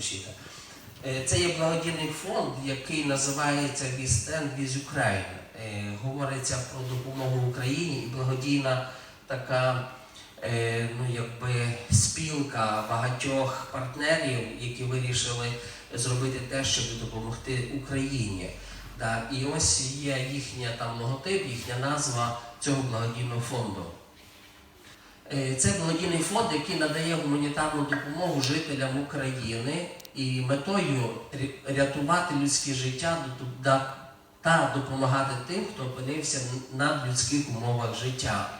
Пишіть. Е, Це є благодійний фонд, який називається Stand with Ukraine. Е, Говориться про допомогу Україні і благодійна така е, ну, якби спілка багатьох партнерів, які вирішили зробити те, щоб допомогти Україні. І ось є їхня там логотип, їхня назва цього благодійного фонду. Е, Це благодійний фонд, який надає гуманітарну допомогу жителям України і метою рятувати людське життя та допомагати тим, хто опинився в надлюдських умовах життя.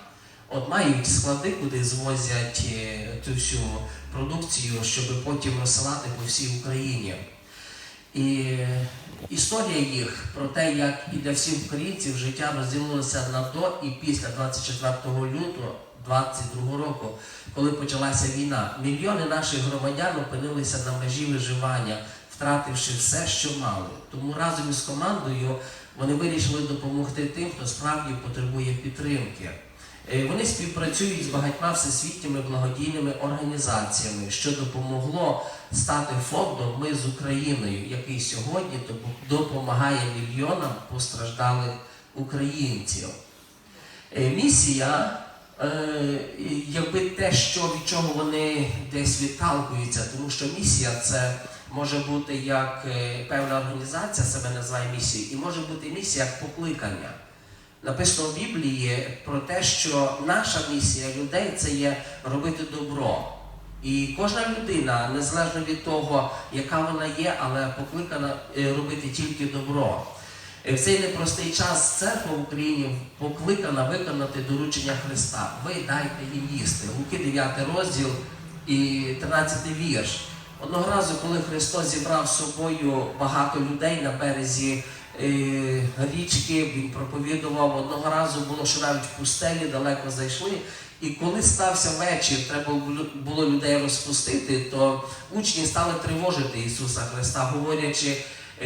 От мають склади, куди звозять е, цю всю продукцію, щоб потім розсилати по всій Україні. І е, історія їх про те, як і для всіх українців життя розділилося на до і після 24 лютого 22 року, коли почалася війна. Мільйони наших громадян опинилися на межі виживання, втративши все, що мали. Тому разом із командою вони вирішили допомогти тим, хто справді потребує підтримки. Е, Вони співпрацюють з багатьма всесвітніми благодійними організаціями, що допомогло стати фондом Ми з Україною, який сьогодні допомагає мільйонам постраждалих українців. Е, Місія, якби те, що від чого вони десь відталкуються, тому що місія це може бути як е, певна організація себе називає місією, і може бути місія як покликання. Написано в Біблії про те, що наша місія людей це є робити добро. І кожна людина, незалежно від того, яка вона є, але покликана е, робити тільки добро. В цей непростий час церква в Україні покликана виконати доручення Христа. Ви дайте їм їсти. Луки 9 розділ і 13 вірш. Одного разу, коли Христос зібрав з собою багато людей на березі е, річки, він проповідував. Одного разу було, що навіть в пустелі далеко зайшли. І коли стався вечір, треба було- людей розпустити, то учні стали тривожити Ісуса Христа, говорячи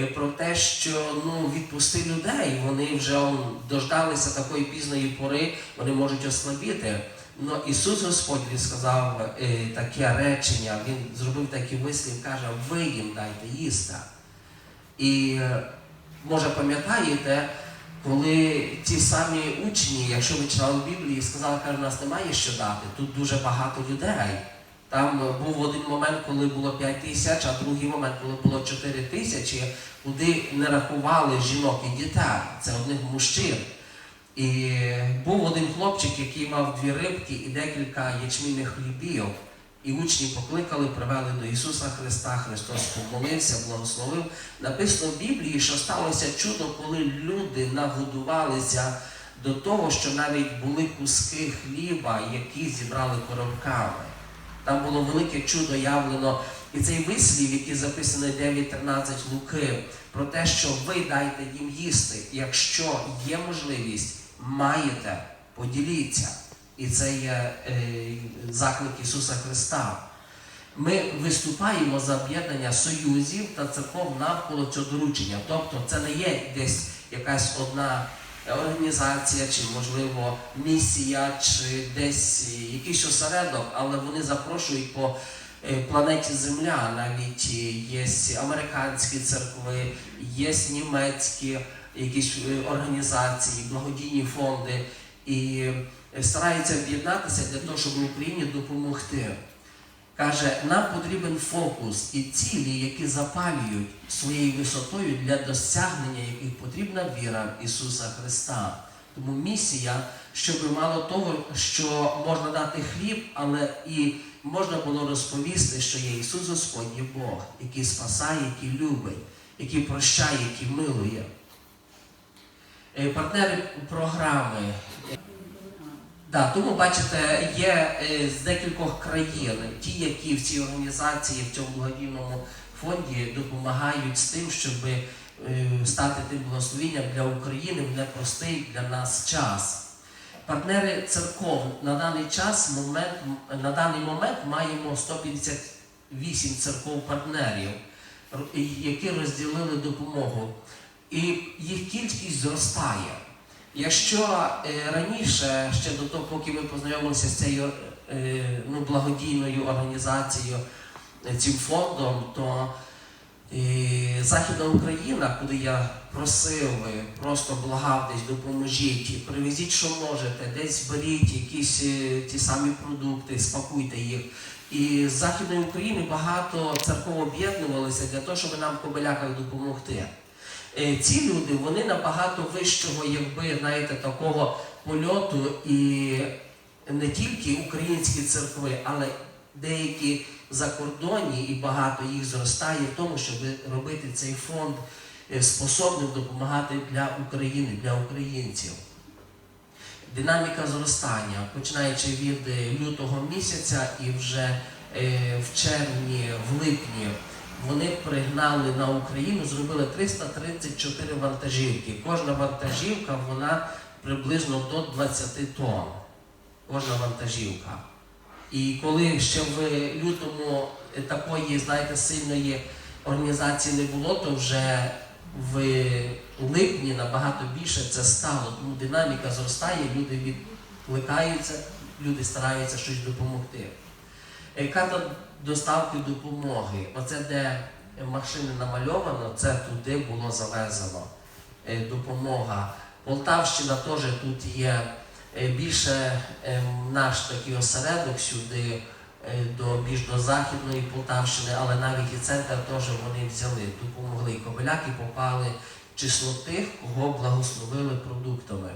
про те, що ну відпусти людей, вони вже дождалися такої пізної пори, вони можуть ослабіти. Ну Ісус Господь Він сказав е, таке речення, Він зробив такий вислів, каже, ви їм дайте їсти. І е, може пам'ятаєте, коли ті самі учні, якщо ви читали в Біблії, сказали, каже, у нас немає що дати, тут дуже багато людей. Там е, був один момент, коли було 5 тисяч, а другий момент, коли було 4 тисячі, куди не рахували жінок і дітей, це одних мужчин. І був один хлопчик, який мав дві рибки і декілька ячмінних хлібів. І учні покликали, привели до Ісуса Христа. Христос помолився, благословив. Написано в Біблії, що сталося чудо, коли люди нагодувалися до того, що навіть були куски хліба, які зібрали коробками. Там було велике чудо явлено. І цей вислів, який записаний 9.13 Луки, про те, що ви дайте їм їсти, якщо є можливість, маєте, поділіться. І це є е, заклик Ісуса Христа. Ми виступаємо за об'єднання союзів та церков навколо цього доручення. Тобто це не є десь якась одна організація, чи, можливо, місія, чи десь якийсь осередок, але вони запрошують по е, планеті Земля. Навіть є американські церкви, є німецькі якісь е, організації, благодійні фонди. І е, стараються об'єднатися для того, щоб Україні допомогти. Каже, нам потрібен фокус і цілі, які запалюють своєю висотою для досягнення яких потрібна віра в Ісуса Христа. Тому місія, щоб мало того, що можна дати хліб, але і можна було розповісти, що є Ісус Господь, Бог, який спасає, який любить, який прощає, який милує. Е, Партнери програми Да, тому бачите, є е, з декількох країн ті, які в цій організації, в цьому благодійному фонді допомагають з тим, щоб е, стати тим благословенням для України в непростий для нас час. Партнери церков на даний час момент, на даний момент маємо 158 церков партнерів, які розділили допомогу. І їх кількість зростає. Якщо е, раніше, ще до того, поки ми познайомилися з цією е, ну, благодійною організацією, е, цим фондом, то Західна Україна, куди я просив, просто благав десь допоможіть, привезіть, що можете, десь беріть якісь ті самі продукти, спакуйте їх. І з Західної України багато церков об'єднувалися для того, щоб нам в Кобиляках допомогти. Е, Ці люди вони набагато вищого, якби знаєте, такого польоту і не тільки українські церкви, але деякі закордонні і багато їх зростає в тому, щоб робити цей фонд е, способним допомагати для України, для українців. Динаміка зростання, починаючи від лютого місяця і вже е, в червні, в липні, вони пригнали на Україну, зробили 334 вантажівки. Кожна вантажівка вона приблизно до 20 тонн. Кожна вантажівка. І коли ще в лютому такої, знаєте, сильної організації не було, то вже в липні набагато більше це стало. Тому динаміка зростає, люди відкликаються, люди стараються щось допомогти. Е, Карта доставки допомоги. Оце де машини намальовано, це туди було завезено е, допомога. Полтавщина теж тут є е, більше е, наш такий осередок сюди до більш до західної Полтавщини, але навіть і центр теж вони взяли, допомогли. Кобиляки попали число тих, кого благословили продуктами.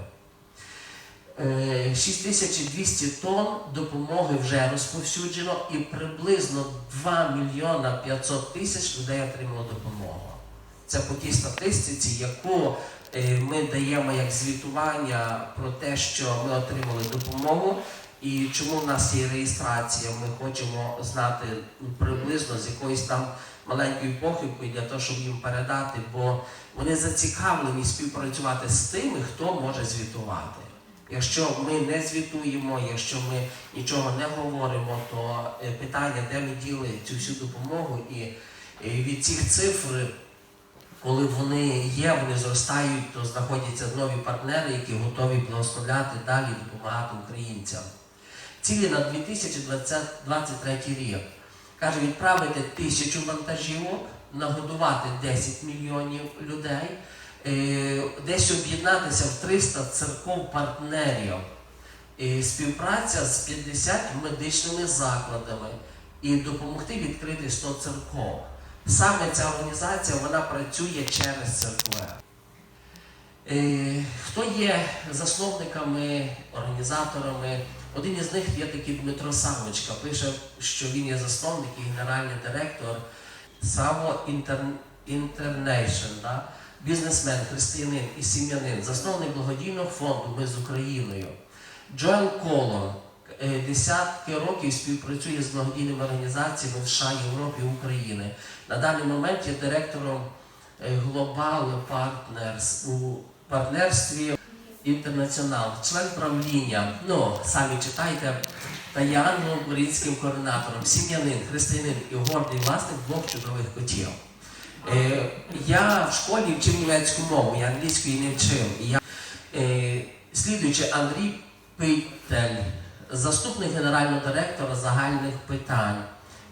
Е, 6200 тонн допомоги вже розповсюджено і приблизно 2 мільйона 500 тисяч людей отримало допомогу. Це по тій статистиці, яку е, ми даємо як звітування про те, що ми отримали допомогу. І чому в нас є реєстрація? Ми хочемо знати приблизно з якоїсь там маленькою похибкою для того, щоб їм передати, бо вони зацікавлені співпрацювати з тими, хто може звітувати. Якщо ми не звітуємо, якщо ми нічого не говоримо, то е, питання, де ми діли цю всю допомогу, і від цих цифр, коли вони є, вони зростають, то знаходяться нові партнери, які готові благословляти далі допомагати українцям. Цілі на 2023 рік каже відправити тисячу вантажівок, нагодувати 10 мільйонів людей, е, десь об'єднатися в 300 церков партнерів, е, співпраця з 50 медичними закладами і допомогти відкрити 100 церков. Саме ця організація вона працює через церкви. Е, Хто є засновниками, організаторами? Один із них є такий Дмитро Савочка. Пише, що він є засновник і генеральний директор Саво Інтернейшн, да? Бізнесмен, християнин і сім'янин, засновник благодійного фонду Ми з Україною. Джоел Колон е, десятки років співпрацює з благодійними організаціями в США, Європі, України. На даний момент є директором е, Global Partners у партнерстві Інтернаціонал, член правління. Ну, самі читайте, та є англо-українським координатором, сім'янин, християнин і гордий власник двох чудових котів. Е, я в школі вчив німецьку мову, я англійської не вчив. Я, е, слідуючи Андрій Питтель, заступник генерального директора загальних питань.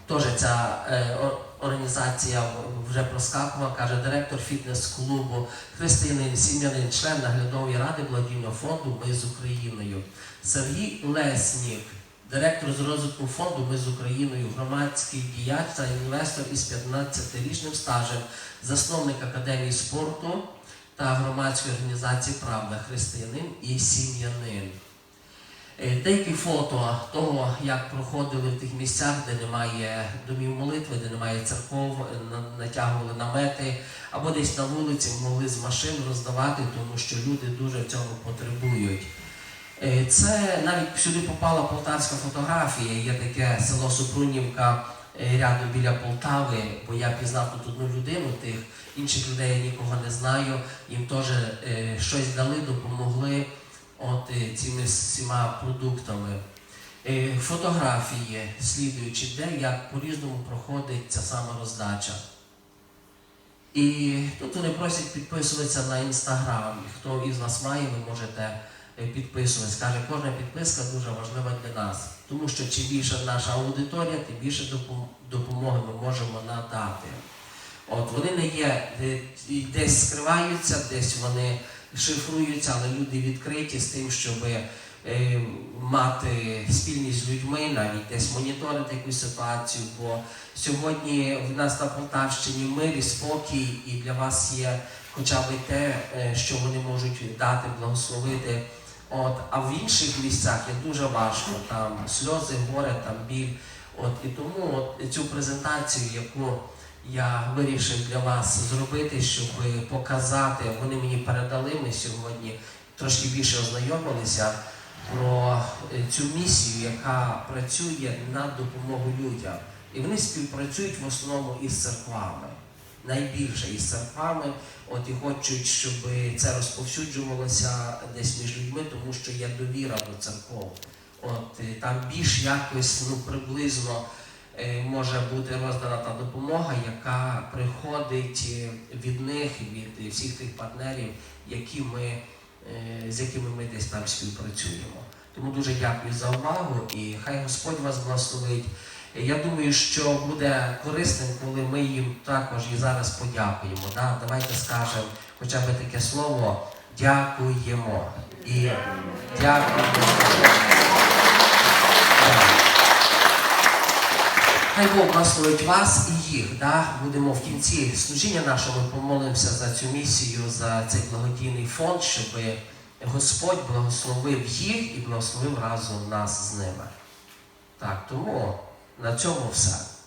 Теж ця е, організація вже проскакувала, каже директор фітнес-клубу, християнин, сім'янин, член наглядової ради благодійного фонду Ми з Україною. Сергій Леснік, директор з розвитку фонду Ми з Україною, громадський діяч та інвестор із 15-річним стажем, засновник академії спорту та громадської організації Правда, християнин і сім'янин. Е, Деякі фото того, як проходили в тих місцях, де немає домів молитви, де немає церков, е, натягували намети, або десь на вулиці могли з машин роздавати, тому що люди дуже в цьому потребують. Е, Це навіть сюди попала полтавська фотографія. Є таке село Супрунівка е, рядом біля Полтави, бо я пізнав тут одну людину, тих інших людей я нікого не знаю. Їм теж е, щось дали, допомогли от цими всіма продуктами. Фотографії, слідуючи, де як по-різному проходить ця сама роздача. І тут вони просять підписуватися на інстаграм. Хто із вас має, ви можете е, підписувались. Каже, кожна підписка дуже важлива для нас, тому що чим більше наша аудиторія, тим більше допомоги ми можемо надати. От вони не є е, десь скриваються, десь вони шифруються, але люди відкриті з тим, щоб е, мати спільність з людьми, навіть десь моніторити якусь ситуацію. Бо сьогодні в нас на Полтавщині мир і спокій, і для вас є хоча б те, що вони можуть дати, благословити. От, а в інших місцях є дуже важко, там сльози, горе, там біль. От, і тому от, цю презентацію, яку я вирішив для вас зробити, щоб показати, вони мені передали, ми сьогодні трошки більше ознайомилися про е, цю місію, яка працює на допомогу людям. І вони співпрацюють в основному із церквами. Найбільше із церквами, от і хочуть, щоб це розповсюджувалося десь між людьми, тому що є довіра до церков. От там більш якось ну приблизно е, може бути роздана та допомога, яка приходить е, від них, від всіх тих партнерів, які ми, е, з якими ми десь там співпрацюємо. Тому дуже дякую за увагу і хай Господь вас благословить. Я думаю, що буде корисним, коли ми їм також і зараз подякуємо. Да? Давайте скажемо хоча б таке слово дякуємо. І дякуємо. Хай Бог благословить вас і їх. Да? Будемо в кінці служіння нашого помолимося за цю місію, за цей благодійний фонд, щоб Господь благословив їх і благословив разом нас з ними. Так, тому на цьому все.